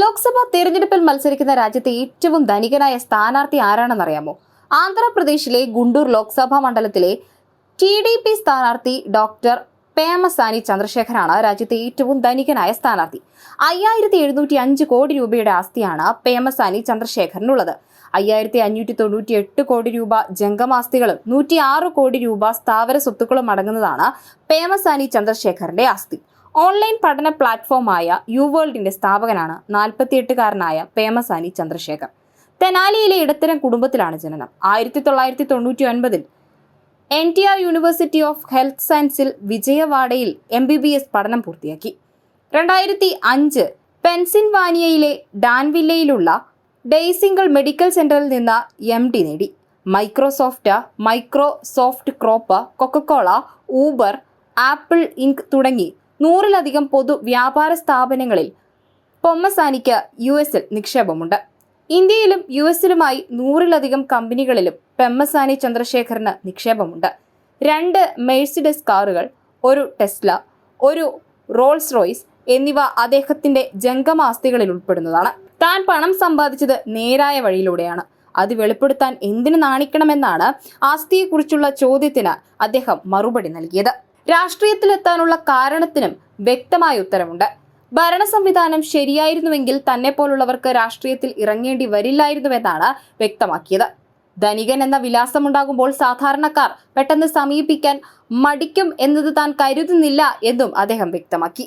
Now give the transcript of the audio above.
ലോക്സഭാ തെരഞ്ഞെടുപ്പിൽ മത്സരിക്കുന്ന രാജ്യത്തെ ഏറ്റവും ധനികനായ സ്ഥാനാർത്ഥി ആരാണെന്നറിയാമോ? ആന്ധ്രാപ്രദേശിലെ ഗുണ്ടൂർ ലോക്സഭാ മണ്ഡലത്തിലെ ടി ഡി പി സ്ഥാനാർത്ഥി ഡോക്ടർ പേമസാനി ചന്ദ്രശേഖരാണ് രാജ്യത്തെ ഏറ്റവും ധനികനായ സ്ഥാനാർത്ഥി. അയ്യായിരത്തി എഴുന്നൂറ്റി അഞ്ച് കോടി രൂപയുടെ ആസ്തിയാണ് പേമസാനി ചന്ദ്രശേഖരനുള്ളത്. അയ്യായിരത്തി അഞ്ഞൂറ്റി തൊണ്ണൂറ്റി എട്ട് കോടി രൂപ ജംഗമാസ്തികളും നൂറ്റി ആറ് കോടി രൂപ സ്ഥാവര സ്വത്തുക്കളും അടങ്ങുന്നതാണ് പേമസാനി ചന്ദ്രശേഖരന്റെ ആസ്തി. ഓൺലൈൻ പഠന പ്ലാറ്റ്ഫോമായ യു വേൾഡിന്റെ സ്ഥാപകനാണ് നാൽപ്പത്തിയെട്ടുകാരനായ പേമസാനി ചന്ദ്രശേഖർ. തെനാലിയിലെ ഇടത്തരം കുടുംബത്തിലാണ് ജനനം. ആയിരത്തി തൊള്ളായിരത്തി തൊണ്ണൂറ്റി ഒൻപതിൽ N T R university of health സയൻസിൽ വിജയവാഡയിൽ എം ബി ബി എസ് പഠനം പൂർത്തിയാക്കി. രണ്ടായിരത്തി അഞ്ച് പെൻസിൻവാനിയയിലെ ഡാൻവില്ലയിലുള്ള ഡെയ്സിംഗിൾ മെഡിക്കൽ സെന്ററിൽ നിന്ന് എം ഡി നേടി. Microsoft Microsoft corp Coca Cola Uber Apple Inc തുടങ്ങി നൂറിലധികം പൊതു വ്യാപാര സ്ഥാപനങ്ങളിൽ പൊമ്മസാനിക്ക് യു എസിൽ നിക്ഷേപമുണ്ട്. ഇന്ത്യയിലും യു എസിലുമായി നൂറിലധികം കമ്പനികളിലും പെമ്മസാനി ചന്ദ്രശേഖറിന് നിക്ഷേപമുണ്ട്. രണ്ട് മെഴ്സിഡസ് കാറുകൾ ഒരു ടെസ്ല ഒരു റോൾസ് റോയ്സ് എന്നിവ അദ്ദേഹത്തിന്റെ ജംഗമാസ്തികളിൽ ഉൾപ്പെടുന്നതാണ്. താൻ പണം സമ്പാദിച്ചത് നേരായ വഴിയിലൂടെയാണ്. അത് വെളിപ്പെടുത്താൻ എന്തിനു നാണിക്കണമെന്നാണ് ആസ്തിയെക്കുറിച്ചുള്ള ചോദ്യത്തിന് അദ്ദേഹം മറുപടി നൽകിയത്. രാഷ്ട്രീയത്തിലെത്താനുള്ള കാരണത്തിനും വ്യക്തമായ ഉത്തരവുണ്ട്. ഭരണ സംവിധാനം ശരിയായിരുന്നുവെങ്കിൽ തന്നെ പോലുള്ളവർക്ക് രാഷ്ട്രീയത്തിൽ ഇറങ്ങേണ്ടി വരില്ലായിരുന്നുവെന്നാണ് വ്യക്തമാക്കിയത്. ധനികൻ എന്ന വിലാസമുണ്ടാകുമ്പോൾ സാധാരണക്കാർ പെട്ടെന്ന് സമീപിക്കാൻ മടിക്കും എന്നത് താൻ കരുതുന്നില്ല എന്നും അദ്ദേഹം വ്യക്തമാക്കി.